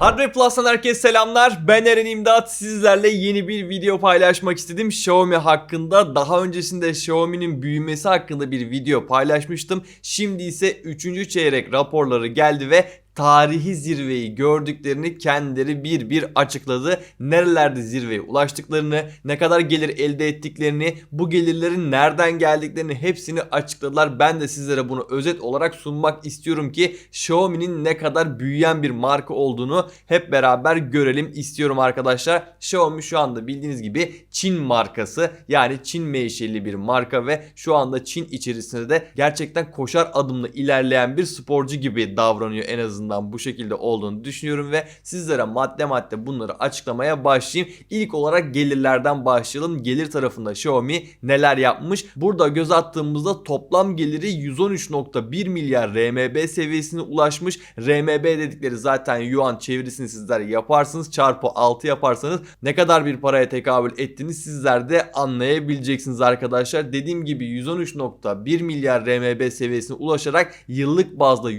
Hardware Plus'tan herkese selamlar. Ben Eren İmdat. Sizlerle yeni bir video paylaşmak istedim. Xiaomi hakkında daha öncesinde Xiaomi'nin büyümesi hakkında bir video paylaşmıştım. Şimdi ise 3. çeyrek raporları geldi ve tarihi zirveyi gördüklerini kendileri bir bir açıkladı. Nerelerde zirveye ulaştıklarını, ne kadar gelir elde ettiklerini, bu gelirlerin nereden geldiklerini hepsini açıkladılar. Ben de sizlere bunu özet olarak sunmak istiyorum ki Xiaomi'nin ne kadar büyüyen bir marka olduğunu hep beraber görelim istiyorum arkadaşlar. Xiaomi şu anda bildiğiniz gibi Çin markası yani Çin menşeli bir marka ve şu anda Çin içerisinde de gerçekten koşar adımla ilerleyen bir sporcu gibi davranıyor en azından bu şekilde olduğunu düşünüyorum ve sizlere madde madde bunları açıklamaya başlayayım. İlk olarak gelirlerden başlayalım. Gelir tarafında Xiaomi neler yapmış? Burada göz attığımızda toplam geliri 113.1 milyar RMB seviyesine ulaşmış. RMB dedikleri zaten yuan çevirisini sizler yaparsınız. Çarpı 6 yaparsanız ne kadar bir paraya tekabül ettiğini sizler de anlayabileceksiniz arkadaşlar. Dediğim gibi 113.1 milyar RMB seviyesine ulaşarak yıllık bazda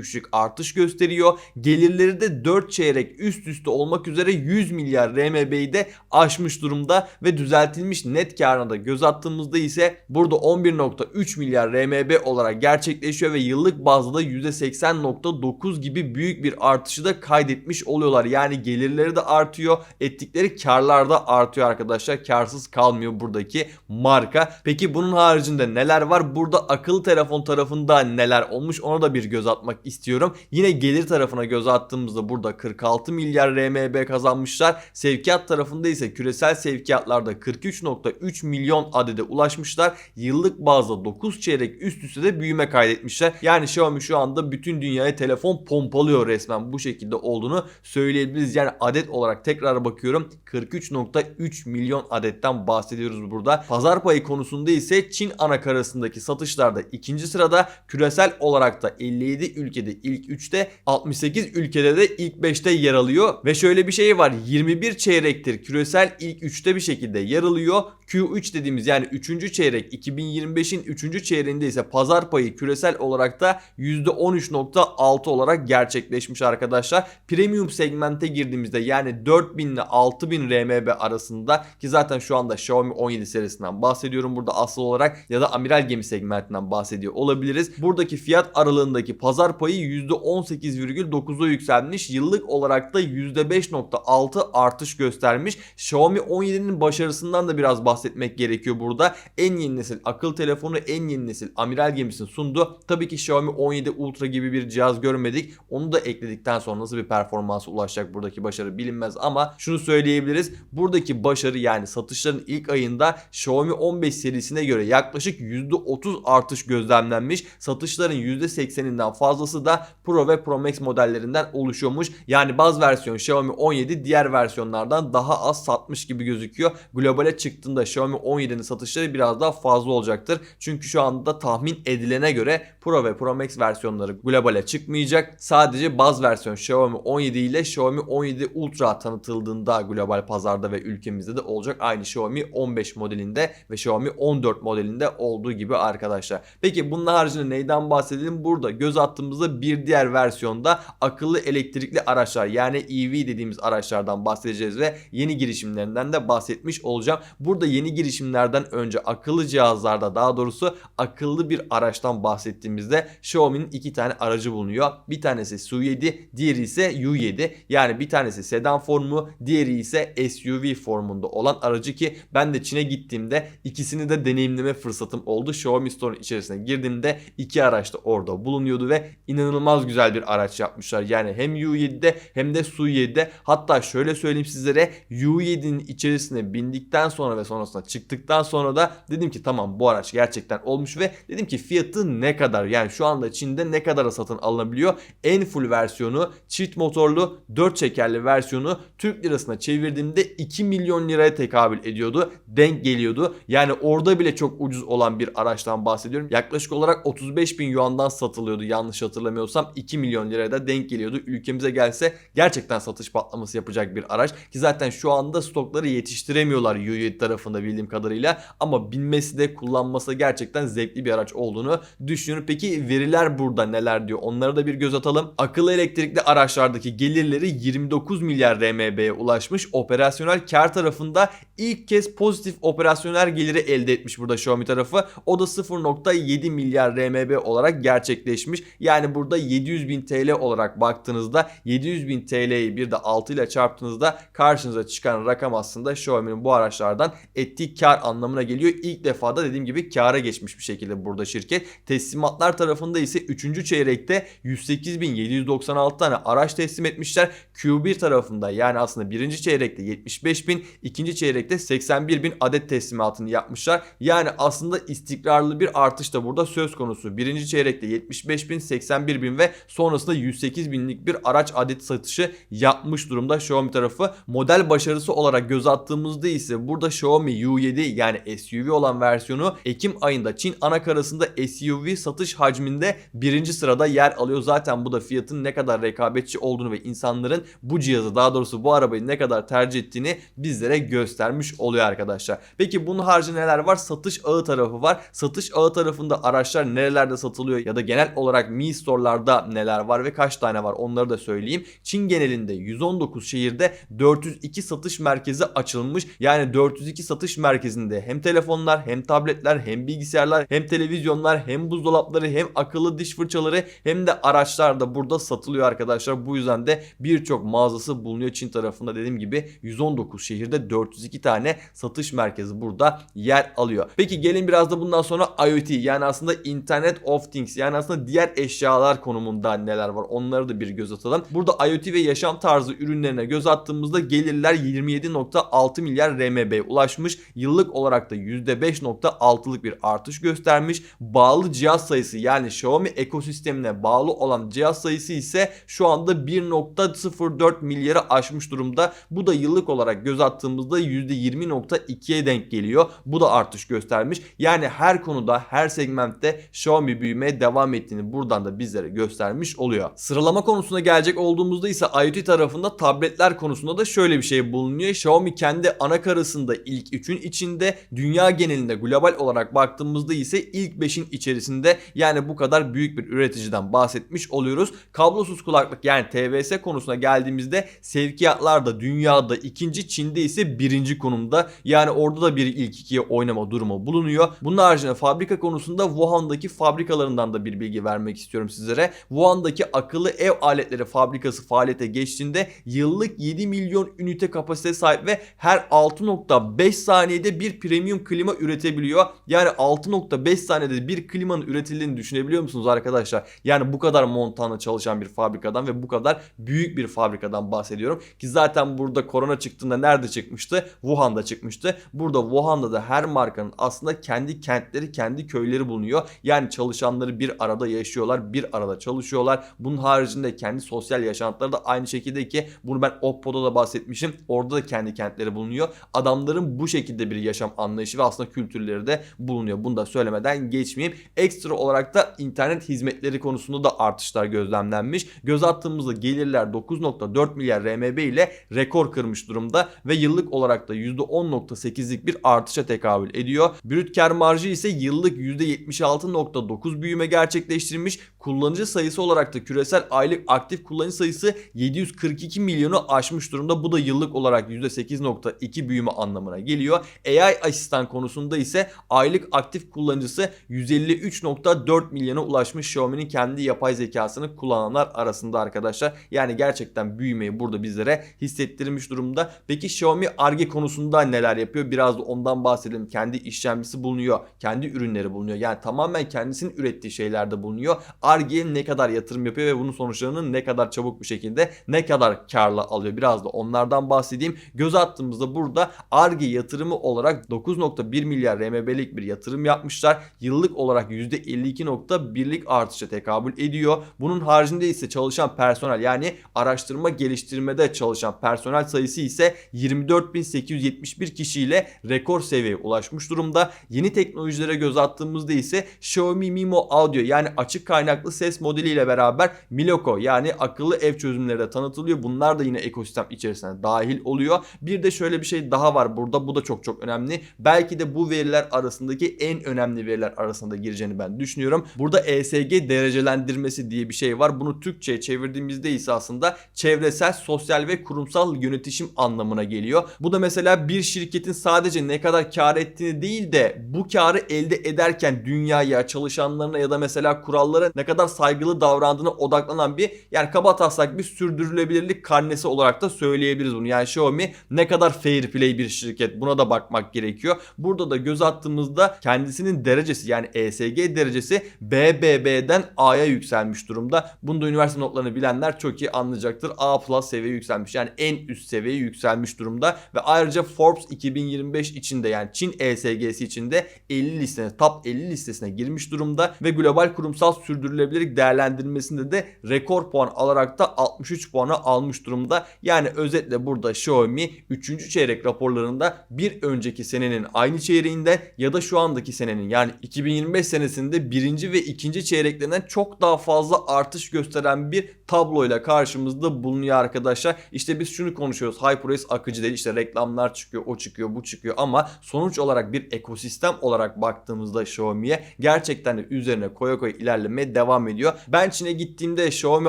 %22.3'lük artış gösteriyor. Gelirleri de 4 çeyrek üst üste olmak üzere 100 milyar RMB'yi de aşmış durumda ve düzeltilmiş net karına da göz attığımızda ise burada 11.3 milyar RMB olarak gerçekleşiyor ve yıllık bazda da %80.9 gibi büyük bir artışı da kaydetmiş oluyorlar. Yani gelirleri de artıyor, ettikleri karlar da artıyor arkadaşlar. Karsız kalmıyor buradaki marka. Peki bunun haricinde neler var? Burada akıllı telefon tarafında neler olmuş ona da bir göz atmak istiyorum. Yine gelir tarafına göz attığımızda burada 46 milyar RMB kazanmışlar. Sevkiyat tarafında ise küresel sevkiyatlarda 43.3 milyon adede ulaşmışlar. Yıllık bazda 9 çeyrek üst üste de büyüme kaydetmişler. Yani Xiaomi şu anda bütün dünyaya telefon pompalıyor resmen bu şekilde olduğunu söyleyebiliriz. Yani adet olarak tekrar bakıyorum 43.3 milyon adetten bahsediyoruz burada. Pazar payı konusunda ise Çin anakarasındaki satışlarda ikinci sırada küresel olarak da 57 ülkede ilk 3'te 68 ülkede de ilk 5'te yer alıyor. Ve şöyle bir şey var 21 çeyrektir küresel ilk 3'te bir şekilde yer alıyor. Q3 dediğimiz yani 3. çeyrek 2025'in 3. çeyreğinde ise pazar payı küresel olarak da %13.6 olarak gerçekleşmiş arkadaşlar. Premium segmente girdiğimizde yani 4000 ile 6000 RMB arasında ki zaten şu anda Xiaomi 17 serisinden bahsediyorum burada asıl olarak ya da amiral gemi segmentinden bahsediyor olabiliriz. Buradaki fiyat aralığındaki pazar payı %18,9'a yükselmiş. Yıllık olarak da %5.6 artış göstermiş. Xiaomi 17'nin başarısından da biraz bahsetmek gerekiyor burada. En yeni nesil akıl telefonu, en yeni nesil amiral gemisini sundu. Tabii ki Xiaomi 17 Ultra gibi bir cihaz görmedik. Onu da ekledikten sonra nasıl bir performansa ulaşacak buradaki başarı bilinmez ama şunu söyleyebiliriz. Buradaki başarı yani satışların ilk ayında Xiaomi 15 serisine göre yaklaşık %30 artış gözlemlenmiş. Satışların %80'inden fazlası da Pro ve Pro Max modellerinden oluşuyormuş. Yani baz versiyon Xiaomi 17 diğer versiyonlardan daha az satmış gibi gözüküyor. Globale çıktığında Xiaomi 17'nin satışları biraz daha fazla olacaktır. Çünkü şu anda tahmin edilene göre Pro ve Pro Max versiyonları globale çıkmayacak. Sadece baz versiyon Xiaomi 17 ile Xiaomi 17 Ultra tanıtıldığında global pazarda ve ülkemizde de olacak. Aynı Xiaomi 15 modelinde ve Xiaomi 14 modelinde olduğu gibi arkadaşlar. Peki bunun haricinde neyden bahsedelim? Burada göz attığımızda bir diğer versiyonda akıllı elektrikli araçlar yani EV dediğimiz araçlardan bahsedeceğiz ve yeni girişimlerinden de bahsetmiş olacağım. Burada yeni girişimlerden önce akıllı cihazlarda daha doğrusu akıllı bir araçtan bahsettiğimizde Xiaomi'nin iki tane aracı bulunuyor. Bir tanesi SU7, diğeri ise U7. Yani bir tanesi sedan formu, diğeri ise SUV formunda olan aracı ki ben de Çin'e gittiğimde ikisini de deneyimleme fırsatım oldu. Xiaomi Store içerisine girdiğimde iki araç da orada bulunuyordu ve inanılmaz güzel bir araç yapmışlar. Yani hem U7'de hem de Su7'de hatta şöyle söyleyeyim sizlere U7'nin içerisine bindikten sonra ve sonrasında çıktıktan sonra da dedim ki tamam bu araç gerçekten olmuş ve dedim ki fiyatı ne kadar yani şu anda Çin'de ne kadara satın alınabiliyor? En full versiyonu çift motorlu 4 çekerli versiyonu Türk lirasına çevirdiğimde 2 milyon liraya tekabül ediyordu. Denk geliyordu. Yani orada bile çok ucuz olan bir araçtan bahsediyorum. Yaklaşık olarak 35 bin yuandan satılıyordu yanlış hatırlamıyorsam hatırlamıyorsam 2 milyon liraya da denk geliyordu. Ülkemize gelse gerçekten satış patlaması yapacak bir araç ki zaten şu anda stokları yetiştiremiyorlar U7 tarafında bildiğim kadarıyla ama binmesi de kullanması gerçekten zevkli bir araç olduğunu düşünüyorum. Peki veriler burada neler diyor? Onlara da bir göz atalım. Akıllı elektrikli araçlardaki gelirleri 29 milyar RMB'ye ulaşmış. Operasyonel kar tarafında ilk kez pozitif operasyonel geliri elde etmiş burada Xiaomi tarafı. O da 0.7 milyar RMB olarak gerçekleşmiş. Yani burada 700 bin TL olarak baktığınızda 700 bin TL'yi bir de 6 ile çarptığınızda karşınıza çıkan rakam aslında Xiaomi'nin bu araçlardan ettiği kar anlamına geliyor. İlk defa da dediğim gibi kara geçmiş bir şekilde burada şirket. Teslimatlar tarafında ise 3. çeyrekte 108.796 tane araç teslim etmişler. Q1 tarafında yani aslında birinci çeyrekte 75 bin, ikinci çeyrekte 81 bin adet teslimatını yapmışlar. Yani aslında istikrarlı bir artış da burada söz konusu. Birinci çeyrekte 75 bin, 81 bin ve sonrasında 108 binlik bir araç adet satışı yapmış durumda Xiaomi tarafı. Model başarısı olarak göz attığımızda ise burada Xiaomi U7 yani SUV olan versiyonu Ekim ayında Çin anakarasında SUV satış hacminde birinci sırada yer alıyor. Zaten bu da fiyatın ne kadar rekabetçi olduğunu ve insanların bu cihazı daha doğrusu bu arabayı ne kadar tercih ettiğini bizlere göstermiş oluyor arkadaşlar. Peki bunun haricinde neler var? Satış ağı tarafı var. Satış ağı tarafında araçlar nerelerde satılıyor ya da genel olarak Mi Store'larda neler var ve kaç tane var onları da söyleyeyim. Çin genelinde 119 şehirde 402 satış merkezi açılmış. Yani 402 satış merkezinde hem telefonlar hem tabletler hem bilgisayarlar hem televizyonlar hem buzdolapları hem akıllı diş fırçaları hem de araçlar da burada satılıyor arkadaşlar. Bu yüzden de birçok mağazası bulunuyor Çin tarafında dediğim gibi 119 şehirde 402 tane satış merkezi burada yer alıyor. Peki gelin biraz da bundan sonra IoT yani aslında Internet of Things yani aslında diğer eşyalar konumunda neler var onları da bir göz atalım. Burada IoT ve yaşam tarzı ürünlerine göz attığımızda gelirler 27.6 milyar RMB'ye ulaşmış. Yıllık olarak da %5.6'lık bir artış göstermiş. Bağlı cihaz sayısı yani Xiaomi ekosistemine bağlı olan cihaz sayısı ise şu anda 1.04 milyarı aşmış durumda. Bu da yıllık olarak göz attığımızda %20.2'ye denk geliyor. Bu da artış göstermiş. Yani her konuda her segmentte Xiaomi büyümeye devam ettiğini buradan da bizlere göstermiş oluyor. Sıralama konusuna gelecek olduğumuzda ise IoT tarafında tabletler konusunda da şöyle bir şey bulunuyor. Xiaomi kendi anakarasında ilk 3'ün içinde dünya genelinde global olarak baktığımızda ise ilk 5'in içerisinde yani bu kadar büyük bir üreticiden bahsetmiş oluyoruz. Kablosuz kulaklık yani TVS konusuna geldiğimizde sevkiyatlarda dünyada ikinci Çin'de ise birinci konumda. Yani orada da bir ilk ikiye oynama durumu bulunuyor. Bunun haricinde fabrika konusunda Wuhan'daki fabrikalarından da bir bilgi vermek istiyorum sizlere. Wuhan'daki akıllı ev aletleri fabrikası faaliyete geçtiğinde yıllık 7 milyon ünite kapasite sahip ve her 6.5 saniyede bir premium klima üretebiliyor. Yani 6.5 saniyede bir klimanın üretildiğini düşünebiliyor musunuz arkadaşlar? Yani bu kadar montanla çalışan bir fabrikadan ve bu kadar büyük bir fabrikadan bahsediyorum. Ki zaten burada korona çıktığında nerede çıkmıştı? Wuhan'da çıkmıştı. Burada Wuhan'da da her markanın aslında kendi kentleri, kendi köyleri bulunuyor. Yani çalışanları bir arada yaşıyorlar, bir arada çalışıyorlar. Bunun haricinde kendi sosyal yaşantıları da aynı şekilde ki bunu ben Oppo'da da bahsetmişim. Orada da kendi kentleri bulunuyor. Adamların bu şekilde bir yaşam anlayışı ve aslında kültürleri de bulunuyor. Bunu da söylemeden geçmeyeyim. Ekstra olarak da internet hizmetleri konusunda da artışlar gözlemlenmiş. Göz attığımızda gelirler 9.4 milyar RMB ile rekor kırmış durumda ve yıllık olarak da %10.8'lik bir artışa tekabül ediyor. Brüt kar marjı ise yıllık %76.9 büyüme gerçekleştirmiş. Kullanıcı sayısı olarak da küresel aylık aktif kullanıcı sayısı 742 milyonu aşmış durumda. Bu da yıllık olarak %8.2 büyüme anlamına geliyor. AI asistan konusunda ise aylık aktif kullanıcısı 153.4 milyona ulaşmış Xiaomi'nin kendi yapay zekasını kullananlar arasında arkadaşlar. Yani gerçekten büyümeyi burada bizlere hissettirmiş durumda. Peki Xiaomi Arge konusunda neler yapıyor? Biraz da ondan bahsedelim. Kendi işlemcisi bulunuyor. Kendi ürünleri bulunuyor. Yani tamamen kendisinin ürettiği şeylerde bulunuyor. Arge'ye ne kadar yatırım yapıyor ve bunun sonuçlarını ne kadar çabuk bir şekilde ne kadar karla alıyor. Biraz da onlardan bahsedeyim. Göz attığımızda burada Arge yatırımı olarak 9.1 milyar RMB'lik bir yatırım yapmışlar. Yıllık olarak %52.1'lik artışa tekabül ediyor. Bunun haricinde ise çalışan personel yani araştırma geliştirmede çalışan personel sayısı ise 24.871 kişiyle rekor seviyeye ulaşmış durumda. Yeni teknolojilere göz attığımızda ise Xiaomi Mimo Audio yani açık kaynaklı farklı ses modeliyle beraber Miloko yani akıllı ev çözümleri de tanıtılıyor. Bunlar da yine ekosistem içerisine dahil oluyor. Bir de şöyle bir şey daha var burada. Bu da çok çok önemli. Belki de bu veriler arasındaki en önemli veriler arasında gireceğini ben düşünüyorum. Burada ESG derecelendirmesi diye bir şey var. Bunu Türkçe'ye çevirdiğimizde ise aslında çevresel, sosyal ve kurumsal yönetişim anlamına geliyor. Bu da mesela bir şirketin sadece ne kadar kar ettiğini değil de bu karı elde ederken dünyaya, çalışanlarına ya da mesela kurallara ne kadar saygılı davrandığına odaklanan bir yani kaba taslak bir sürdürülebilirlik karnesi olarak da söyleyebiliriz bunu. Yani Xiaomi ne kadar fair play bir şirket buna da bakmak gerekiyor. Burada da göz attığımızda kendisinin derecesi yani ESG derecesi BBB'den A'ya yükselmiş durumda. Bunda üniversite notlarını bilenler çok iyi anlayacaktır. A plus seviye yükselmiş. Yani en üst seviyeye yükselmiş durumda ve ayrıca Forbes 2025 içinde yani Çin ESG'si içinde 50 listesine top 50 listesine girmiş durumda ve global kurumsal sürdürülebilirlik değerlendirmesinde de rekor puan alarak da 63 puanı almış durumda. Yani özetle burada Xiaomi 3. çeyrek raporlarında bir önceki senenin aynı çeyreğinde ya da şu andaki senenin yani 2025 senesinde birinci ve ikinci çeyreklerinden çok daha fazla artış gösteren bir tabloyla karşımızda bulunuyor arkadaşlar. İşte biz şunu konuşuyoruz. HyperOS akıcı değil. İşte reklamlar çıkıyor, o çıkıyor, bu çıkıyor ama sonuç olarak bir ekosistem olarak baktığımızda Xiaomi'ye gerçekten de üzerine koya koya ilerlemeye devam ediyor. Ben Çin'e gittiğimde Xiaomi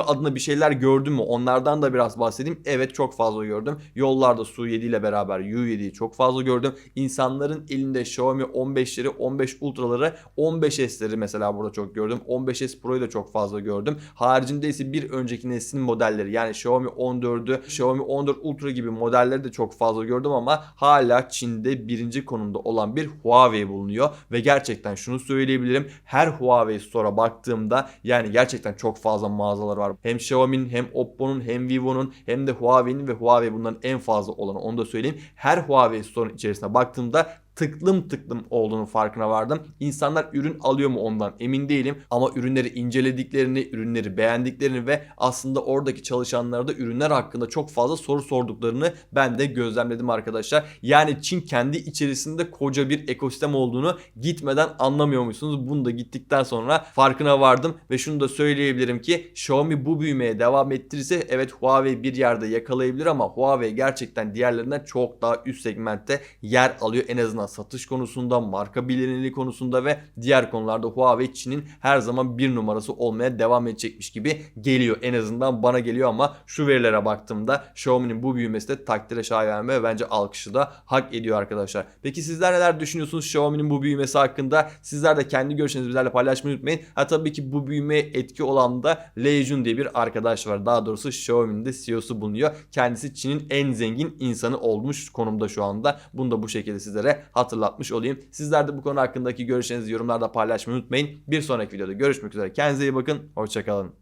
adına bir şeyler gördüm mü? Onlardan da biraz bahsedeyim. Evet çok fazla gördüm. Yollarda Su 7 ile beraber U7'yi çok fazla gördüm. İnsanların elinde Xiaomi 15'leri, 15 Ultra'ları, 15S'leri mesela burada çok gördüm. 15S Pro'yu da çok fazla gördüm. Haricinde ise bir önceki neslin modelleri yani Xiaomi 14'ü, Xiaomi 14 Ultra gibi modelleri de çok fazla gördüm ama hala Çin'de birinci konumda olan bir Huawei bulunuyor ve gerçekten şunu söyleyebilirim. Her Huawei Store'a baktığımda yani gerçekten çok fazla mağazalar var. Hem Xiaomi'nin hem Oppo'nun hem Vivo'nun hem de Huawei'nin ve Huawei bunların en fazla olanı onu da söyleyeyim. Her Huawei Store'un içerisine baktığımda tıklım tıklım olduğunu farkına vardım. İnsanlar ürün alıyor mu ondan emin değilim ama ürünleri incelediklerini, ürünleri beğendiklerini ve aslında oradaki çalışanlara da ürünler hakkında çok fazla soru sorduklarını ben de gözlemledim arkadaşlar. Yani Çin kendi içerisinde koca bir ekosistem olduğunu gitmeden anlamıyormuşsunuz. Bunu da gittikten sonra farkına vardım ve şunu da söyleyebilirim ki Xiaomi bu büyümeye devam ettirirse evet Huawei bir yerde yakalayabilir ama Huawei gerçekten diğerlerinden çok daha üst segmentte yer alıyor en azından satış konusunda, marka bilinirliği konusunda ve diğer konularda Huawei Çin'in her zaman bir numarası olmaya devam edecekmiş gibi geliyor. En azından bana geliyor ama şu verilere baktığımda Xiaomi'nin bu büyümesi de takdire şayan ve bence alkışı da hak ediyor arkadaşlar. Peki sizler neler düşünüyorsunuz Xiaomi'nin bu büyümesi hakkında? Sizler de kendi görüşlerinizi bizlerle paylaşmayı unutmayın. Ha tabii ki bu büyümeye etki olan da Lei Jun diye bir arkadaş var. Daha doğrusu Xiaomi'nin de CEO'su bulunuyor. Kendisi Çin'in en zengin insanı olmuş konumda şu anda. Bunu da bu şekilde sizlere hatırlatmış olayım. Sizler de bu konu hakkındaki görüşlerinizi yorumlarda paylaşmayı unutmayın. Bir sonraki videoda görüşmek üzere. Kendinize iyi bakın. Hoşçakalın.